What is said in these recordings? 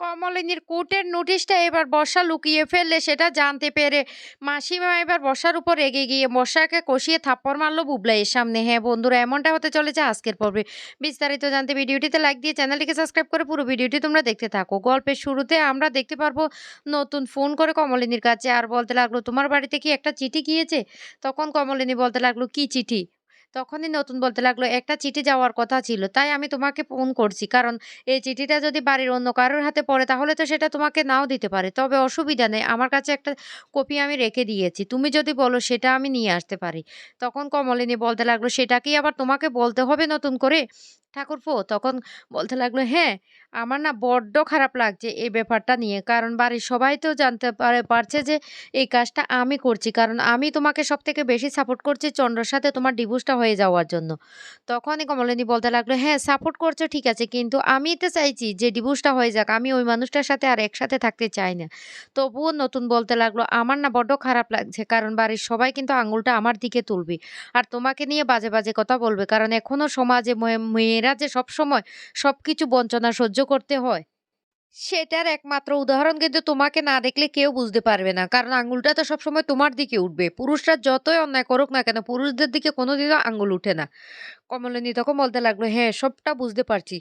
কমলিনীর কোর্টের নোটিশটা এবার বর্ষা লুকিয়ে ফেললে সেটা জানতে পেরে মাসিমা এবার বর্ষার উপর রেগে গিয়ে বর্ষাকে কষিয়ে থাপ্পড় মারলো বুবলাইয়ের সামনে। হ্যাঁ বন্ধুরা, এমনটা হতে চলেছে আজকের পর্বে। বিস্তারিত জানতে ভিডিওটিতে লাইক দিয়ে চ্যানেলটিকে সাবস্ক্রাইব করে পুরো ভিডিওটি তোমরা দেখতে থাকো। গল্পের শুরুতে আমরা দেখতে পারব নতুন ফোন করে কমলিনীর কাছে। আর বলতে লাগল, তোমার বাড়িতে কি একটা চিঠি গিয়েছে? তখন কমলিনী বলতে লাগল, কি চিঠি? তখনই নতুন বলতে লাগল, একটা চিঠি যাওয়ার কথা ছিল, তাই আমি তোমাকে ফোন করছি। কারণ এই চিঠিটা যদি বাড়ির অন্য কারোর হাতে পড়ে, তাহলে তো সেটা তোমাকে নাও দিতে পারে। তবে অসুবিধা নেই, আমার কাছে একটা কপি আমি রেখে দিয়েছি। তুমি যদি বলো, সেটা আমি নিয়ে আসতে পারি। তখন কমলিনী বলতে লাগল সেটা কি আবার তোমাকে বলতে হবে নতুন করে? ঠাকুরপো, তখন বলতে লাগল হ্যাঁ আমার না বড্ড খারাপ লাগছে এই ব্যাপারটা নিয়ে। কারণ বাড়ির সবাই তো জানতে পারে, পারছে যে এই কাজটা আমি করছি। কারণ আমি তোমাকে সব থেকে বেশি সাপোর্ট করছি, চন্দ্রর সাথে তোমার ডিভোর্সটা যাওয়ার জন্য। তখনই কমলিনী বলতে লাগল হ্যাঁ সাপোর্ট করছ, ঠিক আছে, কিন্তু আমি তো চাইছি যে ডিভোর্সটা হয়ে যাক, আমি ওই মানুষটার সাথে আর একসাথে থাকতে চাই না। তবুও নতুন বলতে লাগল, আমার না বড্ড খারাপ লাগছে, কারণ বাড়ির সবাই কিন্তু আঙুলটা আমার দিকে তুলবে আর তোমাকে নিয়ে বাজে বাজে কথা বলবে, কারণ এখনও সমাজে মেয়েরা যে সব সময় সবকিছু বঞ্চনা সহ্য করতে হয় সেটার একমাত্র উদাহরণ কিন্তু তোমাকে না দেখলে কেউ বুঝতে পারবে না। কারণ আঙ্গুলটা তো সবসময় তোমার দিকে উঠবে। পুরুষরা যতই অন্যায় করুক না কেন, পুরুষদের দিকে কোনোদিনও আঙ্গুল উঠে না। কমলিনী তখন বলতে লাগল হ্যাঁ সবটা বুঝতে পারছি।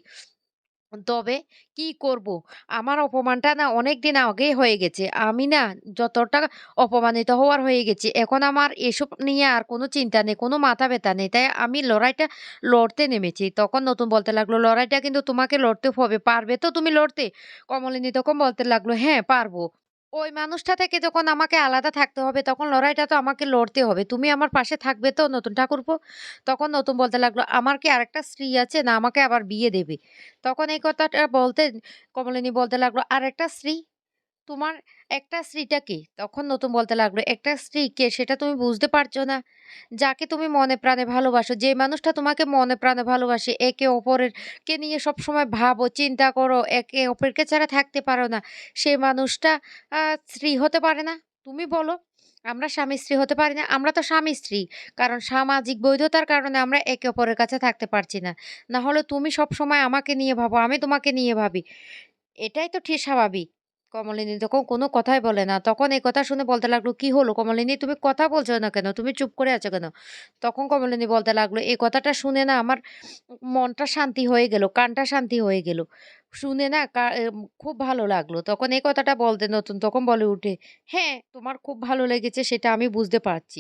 তবে কি করব? আমার অপমানটা না অনেক দিন আগেই হয়ে গেছে। আমি না যতটা অপমানিত হওয়ার হয়ে গেছি, এখন আমার এসব নিয়ে আর কোনো চিন্তা নেই, কোনো মাথা ব্যথা নেই। তাই আমি লড়াইটা লড়তে নেমেছি। তখন নতুন বলতে লাগল, লড়াইটা কিন্তু তোমাকে লড়তে হবে, পারবে তো তুমি লড়তে? কমলিনী তখন বলতে লাগল হ্যাঁ পারব। ওই মানুষটা থেকে যখন আমাকে আলাদা থাকতে হবে, তখন লড়াইটা তো আমাকে লড়তে হবে। তুমি আমার পাশে থাকবে তো, নতুন ঠাকুরপো? তখন নতুন বলতে লাগল, আমার কি আরেকটা স্ত্রী আছে? না, আমাকে আবার বিয়ে দেবে। তখন এই কথাটা বলতে কমলিনী বলতে লাগল আর একটা স্ত্রী? তোমার একটা স্ত্রীটা কে? তখন নতুন বলতে লাগল, একটা স্ত্রী কে? সেটা তুমি বুঝতে পারছ না। যাকে তুমি মনে প্রাণে ভালোবাসো, যে মানুষটা তোমাকে মনে প্রাণে ভালোবাসে, একে অপরের কে নিয়ে সব সময় ভাবো, চিন্তা করো, একে অপরকে ছাড়া থাকতে পারো না। সেই মানুষটা স্ত্রী হতে পারে না। তুমি বলো, আমরা স্বামী স্ত্রী হতে পারি না, আমরা তো স্বামী স্ত্রী। কারণ সামাজিক বৈধতার কারণে আমরা একে অপরের কাছে থাকতে পারছি না। না হলে তুমি সব সময় আমাকে নিয়ে ভাবো, আমি তোমাকে নিয়ে ভাবি। এটাই তো ঠিক স্বাভাবিক। কমলিনী তখন কোনো কথাই বলে না। তখন এই কথা শুনে বলতে লাগল, কি হলো কমলিনী? তুমি কথা বলছো না কেন? তুমি চুপ করে আছো কেন? তখন কমলিনী বলতে লাগল, এই কথাটা শুনে না আমার মনটা শান্তি হয়ে গেল, কানটা শান্তি হয়ে গেল। শুনে না খুব ভালো লাগল। তখন এই কথাটা বলতে নতুন তখন বলে উঠে হ্যাঁ তোমার খুব ভালো লেগেছে, সেটা আমি বুঝতে পারছি।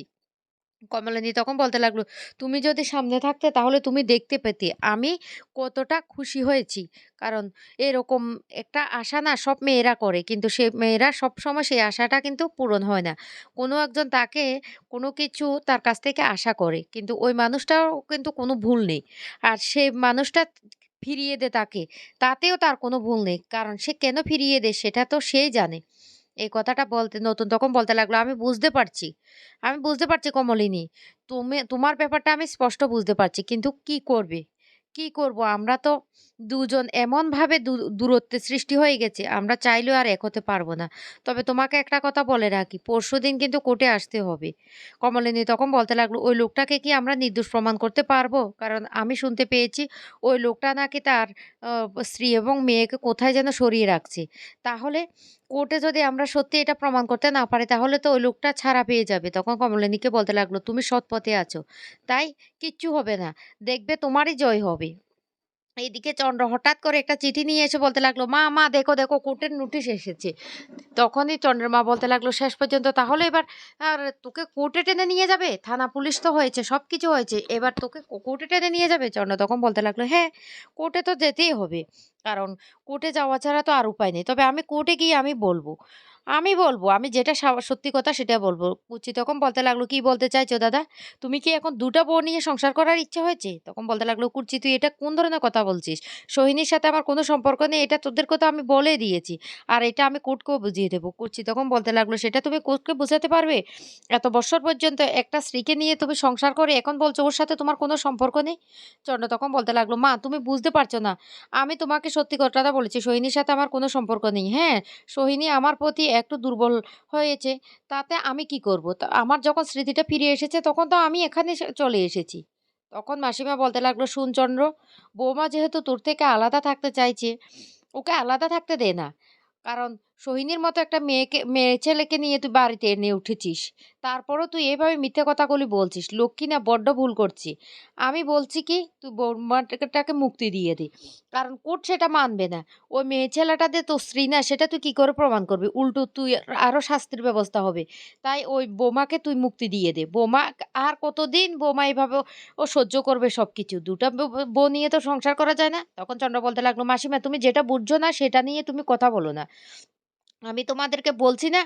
কমলিনী তখন বলতে লাগল, তুমি যদি সামনে থাকতে তাহলে তুমি দেখতে পেতে, আমি কতটা খুশি হয়েছি। কারণ এরকম একটা আশা না সব মেয়েরা করে, কিন্তু সে মেয়েরা সব সময় সেই আশাটা কিন্তু পূরণ হয় না। কোনো একজন তাকে কোনো কিছু তার কাছ থেকে আশা করে, কিন্তু ওই মানুষটাও কিন্তু কোনো ভুল নেই। আর সে মানুষটা ফিরিয়ে দে তাকে, তাতেও তার কোনো ভুল নেই। কারণ সে কেন ফিরিয়ে দেয় সেটা তো সেই জানে। এই কথাটা বলতে, নতুন তখন বলতে লাগল, আমি বুঝতে পারছি। আমি বুঝতে পারছি কমলিনী। তুমি, তোমার ব্যাপারটা আমি স্পষ্ট বুঝতে পারছি, কিন্তু কি করবে? কি করব? আমরা তো দুজন এমন ভাবে দূরত্বের সৃষ্টি হয়ে গেছে, আমরা চাইলেও আর এক হতে পারব না। তবে তোমাকে একটা কথা বলে রাখি পরশুদিন কিন্তু কোর্টে আসতে হবে। কমলিনী তখন বলতে লাগল, ওই লোকটাকে কি আমরা নির্দোষ প্রমাণ করতে পারব? কারণ আমি শুনতে পেয়েছি, ওই লোকটা নাকি তার স্ত্রী এবং মেয়েকে কোথায় যেন সরিয়ে রাখছে। তাহলে কোর্টে যদি আমরা সত্যি এটা প্রমাণ করতে না পারি, তাহলে তো ওই লোকটা ছাড়া পেয়ে যাবে। তখন কমলিনীকে বলতে লাগল, তুমি সৎ পথে আছো, তাই কিচ্ছু হবে না। দেখবে তোমারই জয় হবে। এইদিকে চন্দ্র হঠাৎ করে একটা চিঠি নিয়ে এসে বলতে লাগল, মা মা, দেখো দেখো, কোর্টের নোটিশ এসেছে। তখনই চন্দ্রের মা বলতে লাগল, শেষ পর্যন্ত তাহলে এবার, আর তোকে কোর্টে টেনে নিয়ে যাবে? থানা পুলিশ তো হয়েছে সব কিছু হয়েছে, এবার তোকে কোর্টে টেনে নিয়ে যাবে? চন্দ্র তখন বলতে লাগল হ্যাঁ কোর্টে তো যেতেই হবে, কারণ কোর্টে যাওয়া ছাড়া তো আর উপায় নেই, তবে আমি কোর্টে গিয়ে আমি বলব। আমি বলব, আমি যেটা সত্যি কথা সেটা বলব। কুচি তখন বলতে লাগল, কি বলতে চাইছো দাদা? তুমি কি এখন দুটো বউ নিয়ে সংসার করার ইচ্ছে হয়েছে? তখন বলতে লাগল, কুচি, তুই এটা কোন ধরনের কথা বলছিস? সোহিনীর সাথে আমার কোনো সম্পর্ক নেই, এটা তোদের কথা আমি বলে দিয়েছি। আর এটা আমি কোর্টকেও বুঝিয়ে দেবো। কুচি তখন বলতে লাগল, সেটা তুমি কোর্টকে বোঝাতে পারবে? এত বছর পর্যন্ত একটা স্ত্রীকে নিয়ে তুমি সংসার করে এখন বলছো ওর সাথে তোমার কোনো সম্পর্ক নেই? চন্দ্র তখন বলতে লাগল, মা, তুমি বুঝতে পারছ না। আমি তোমাকে সত্যি কথাটা বলেছি, সোহিনীর সাথে আমার কোনো সম্পর্ক নেই। হ্যাঁ সোহিনী আমার প্রতি একটু দুর্বল হয়েছে, তাতে আমি কি করব তা আমার যখন স্মৃতিটা ফিরে এসেছে, তখন তো আমি এখানে চলে এসেছি তখন মাসিমা বলতে লাগল সুনচন্দ্র বৌমা যেহেতু তোর থেকে আলাদা থাকতে চাইছে, ওকে আলাদা থাকতে দে না। কারণ সোহিনীর মতো একটা মেয়েকে মেয়ে ছেলেকে নিয়ে তুই বাড়িতে এনে উঠেছিস। তারপরও তুই এভাবে মিথ্যে কথাগুলি বলছিস। লক্ষ্মী না বড্ড ভুল করছি। আমি বলছি কি তুই বৌমাটাকে মুক্তি দিয়ে দে। কারণ কোর্ট সেটা মানবে না। ওই মেয়ে ছেলেটা যে তোর স্ত্রী না সেটা তুই কি করে প্রমাণ করবি? উল্টো তুই আরও শাস্তির ব্যবস্থা হবে। তাই ওই বোমাকে তুই মুক্তি দিয়ে দে। বোমা আর কতদিন বোমা এভাবে ও সহ্য করবে সবকিছু। ২ টা ব ব বউ নিয়ে তো সংসার করা যায় না। তখন চন্দ্র বলতে লাগল, "মাসিমা তুমি যেটা বুঝছ না সেটা নিয়ে তুমি কথা বলো না। আমি তোমাদেরকে বলছি না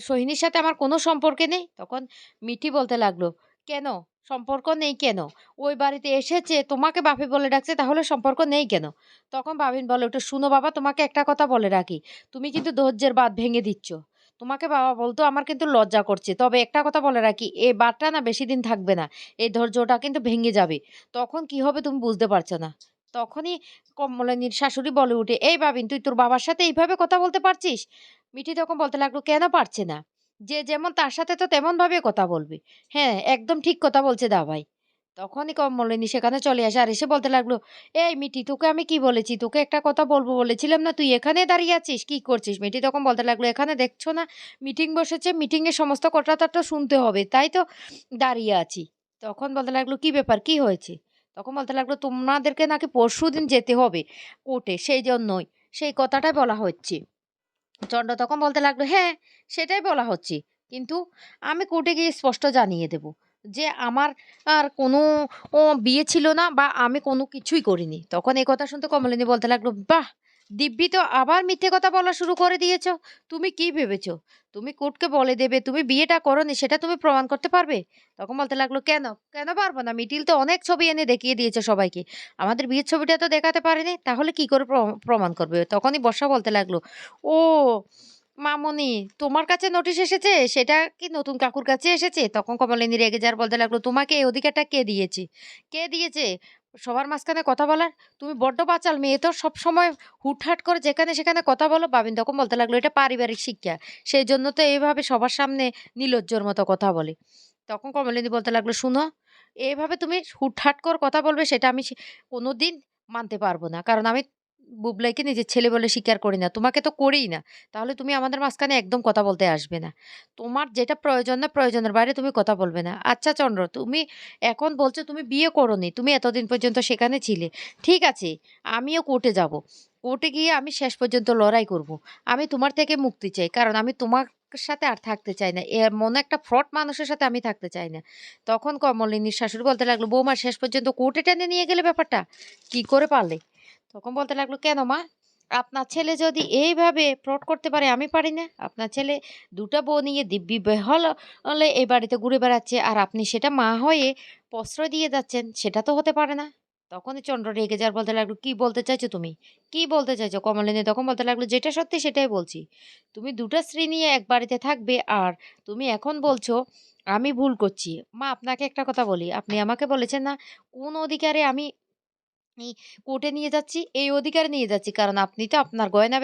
সোহিনীর সাথে আমার কোনো সম্পর্কে নেই?" তখন মিঠি বলতে লাগল, "কেন? সম্পর্ক নেই কেন? ওই বাড়িতে এসেছে তোমাকে বাপি বলে ডাকছে তাহলে সম্পর্ক নেই কেন?" তখন বাবিন বলে ওঠে, "শুনো বাবা তোমাকে একটা কথা বলে রাখি। তুমি কিন্তু ধৈর্যের বাদ ভেঙে দিচ্ছ। তোমাকে বাবা বলতো আমার কিন্তু লজ্জা করছে। তবে একটা কথা বলে রাখি, এই বাঁধটা না বেশিদিন থাকবে না। এই ধৈর্যটা কিন্তু ভেঙে যাবে। তখন কি হবে তুমি বুঝতে পারছ না।" তখনই কমলিনীর শাশুড়ি বলে উঠে, "এই বাবিন তুই তোর বাবার সাথে এইভাবে কথা বলতে পারছিস?" মিঠি তখন বলতে লাগল, "কেন পারছে না? যে যেমন তার সাথে তো তেমন ভাবে কথা বলবে।" হ্যাঁ, একদম ঠিক কথা বলছে দাভাই। তখনই কমলিনী সেখানে চলে আসে আর এসে বলতে লাগল, "এই মিটি তোকে আমি কি বলেছি? তোকে একটা কথা বলব বলেছিলাম না? তুই এখানে দাঁড়িয়ে আছিস? কি করছিস?" মিটি তখন বলতে লাগল, "এখানে দেখছ না মিটিং বসেছে, মিটিং এর সমস্ত কথা তো শুনতে হবে। তাই তো দাঁড়িয়ে আছি।" তখন বলতে লাগল, "কি ব্যাপার? কি হয়েছে?" তখন বলতে লাগল, "তোমাদেরকে নাকি পরশু দিন যেতে হবে কোর্টে, সেই জন্যই। সেই কথাটাই বলা হচ্ছে।" চন্ড তখন বলতে লাগল, "হ্যাঁ, সেটাই বলা হচ্ছে। কিন্তু আমি কোর্টে গিয়ে স্পষ্ট জানিয়ে দেব যে আমার আর কোনো বিয়ে ছিল না বা আমি কোনো কিছুই করিনি।" তখন এই কথা শুনতে কমলিনী বলতে লাগল, "বাহ! দিব্যি তো আবার মিথ্যে কথা বলা শুরু করে দিয়েছ। তুমি কি ভেবেছ? তুমি কোর্টকে বলে দেবে তুমি বিয়েটা করোনি সেটা তুমি প্রমাণ করতে পারবে?" তখন বলতে লাগল, "কেন? কেন পারব না? মিটিল তো অনেক ছবি এনে দেখিয়ে দিয়েছে সবাইকে। আমাদের বিয়ের ছবিটা তো দেখাতে পারেনি। তাহলে কি করে প্র প্রমাণ করবে?" তখনই বর্ষা বলতে লাগল, "ও মামুনি তোমার কাছে নোটিশ এসেছে? সেটা কি নতুন কাকুর কাছে এসেছে?" তখন কমলিনী রেগে যার বলতে লাগল, "তোমাকে এই অধিকারটা কে দিয়েছে? কে দিয়েছে সবার মাঝখানে কথা বলার? তুমি বড্ড বাচাল মেয়ে তো সবসময় হুটহাট করে যেখানে সেখানে কথা বলো।" বাবিন তখন বলতে লাগল, "এটা পারিবারিক শিক্ষা। সেই জন্য তো এইভাবে সবার সামনে নীলজ্জর মতো কথা বলে।" তখন কমলিনী বলতে লাগল, "শুনো, এভাবে তুমি হুটহাট করে কথা বলবে সেটা আমি কোনো দিন মানতে পারব না। কারণ আমি বুবলাইকে নিজের ছেলে বলে স্বীকার করি না। তোমাকে তো করেই না। তাহলে তুমি আমাদের মাঝখানে একদম কথা বলতে আসবে না। তোমার যেটা প্রয়োজন না প্রয়োজনের বাইরে তুমি কথা বলবে না। আচ্ছা চন্দ্র তুমি এখন বলছো তুমি বিয়ে করোনি। তুমি এতদিন পর্যন্ত সেখানে ছিলে। ঠিক আছে, আমিও কোর্টে যাব। কোর্টে গিয়ে আমি শেষ পর্যন্ত লড়াই করব। আমি তোমার থেকে মুক্তি চাই। কারণ আমি তোমার সাথে আর থাকতে চাই না। মনে একটা ফ্রড মানুষের সাথে আমি থাকতে চাই না। তখন কমলিনীর শাশুড়ি বলতে লাগল, "বৌমা শেষ পর্যন্ত কোর্টে টেনে নিয়ে গেলে ব্যাপারটা? কি করে পারলে?" তখন বলতে লাগল, "কেন মা? আপনার ছেলে যদি এইভাবে ফ্রড করতে পারে আমি পারি না? আপনার ছেলে ২ টা বউ নিয়ে দিব্যি বেহাল হলে এই বাড়িতে ঘুরে বেড়াচ্ছে আর আপনি সেটা মা হয়ে প্রশ্রয় দিয়ে যাচ্ছেন। সেটা তো হতে পারে না।" তখনই চন্দ্র রেগে যাওয়ার বলতে লাগল, "কি বলতে চাইছো তুমি? কি বলতে চাইছো?" কমলিনী তখন বলতে লাগল, "যেটা সত্যি সেটাই বলছি। তুমি ২ টা স্ত্রী নিয়ে এক বাড়িতে থাকবে আর তুমি এখন বলছো আমি ভুল করছি। মা আপনাকে একটা কথা বলি। আপনি আমাকে বলেছেন না কোন অধিকারে আমি কোর্টে নিয়ে যাচ্ছি? এই অধিকারে নিয়ে যাচ্ছি। কারণ আপনি তো আপনার গয়না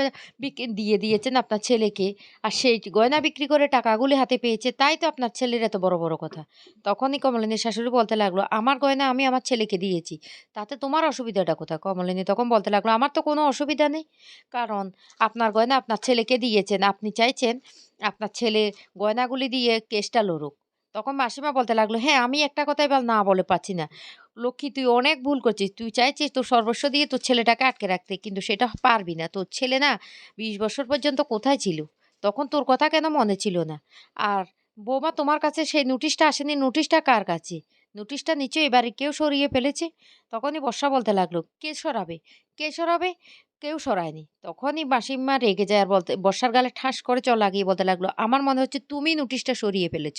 দিয়ে দিয়েছেন আপনার ছেলেকে। আর সেই গয়না বিক্রি করে টাকাগুলি হাতে পেয়েছে। তাই তো আপনার ছেলের এত বড়, বড় কথা। তখনই কমলিনীর শাশুড়ি বলতে লাগল, "আমার গয়না আমি আমার ছেলেকে দিয়েছি। তাতে তোমার অসুবিধাটা কোথায়?" কমলিনী তখন বলতে লাগল, "আমার তো কোনো অসুবিধা নেই। কারণ আপনার গয়না আপনার ছেলেকে দিয়েছেন। আপনি চাইছেন আপনার ছেলে গয়নাগুলি দিয়ে কেসটা লড়ুক।" তখন মাসিমা বলতে লাগল, "হ্যাঁ, আমি একটা কথাই না বলে পাচ্ছি না। লক্ষ্মী তুই অনেক ভুল করছিস। তুই চাইছিস তোর সর্বস্ব দিয়ে তোর ছেলেটাকে আটকে রাখতে। কিন্তু সেটা পারবি না। তোর ছেলে না ২০ বছর পর্যন্ত কোথায় ছিল? তখন তোর কথা কেন মনে ছিল না? আর বৌমা তোমার কাছে সেই নোটিশটা আসেনি। নোটিশটা কার কাছে? নোটিশটা নিশ্চয়ই এবারে কেউ সরিয়ে ফেলেছে।" তখনই বর্ষা বলতে লাগল, "কে সরাবে? কে সরাবে? কেউ সরায়নি।" তখনই মাসিমা রেগে যায় আর বলতে বর্ষার গালে ঠাস করে চড় লাগিয়ে বলতে লাগল, "আমার মনে হচ্ছে তুমি নোটিশটা সরিয়ে ফেলেছ।"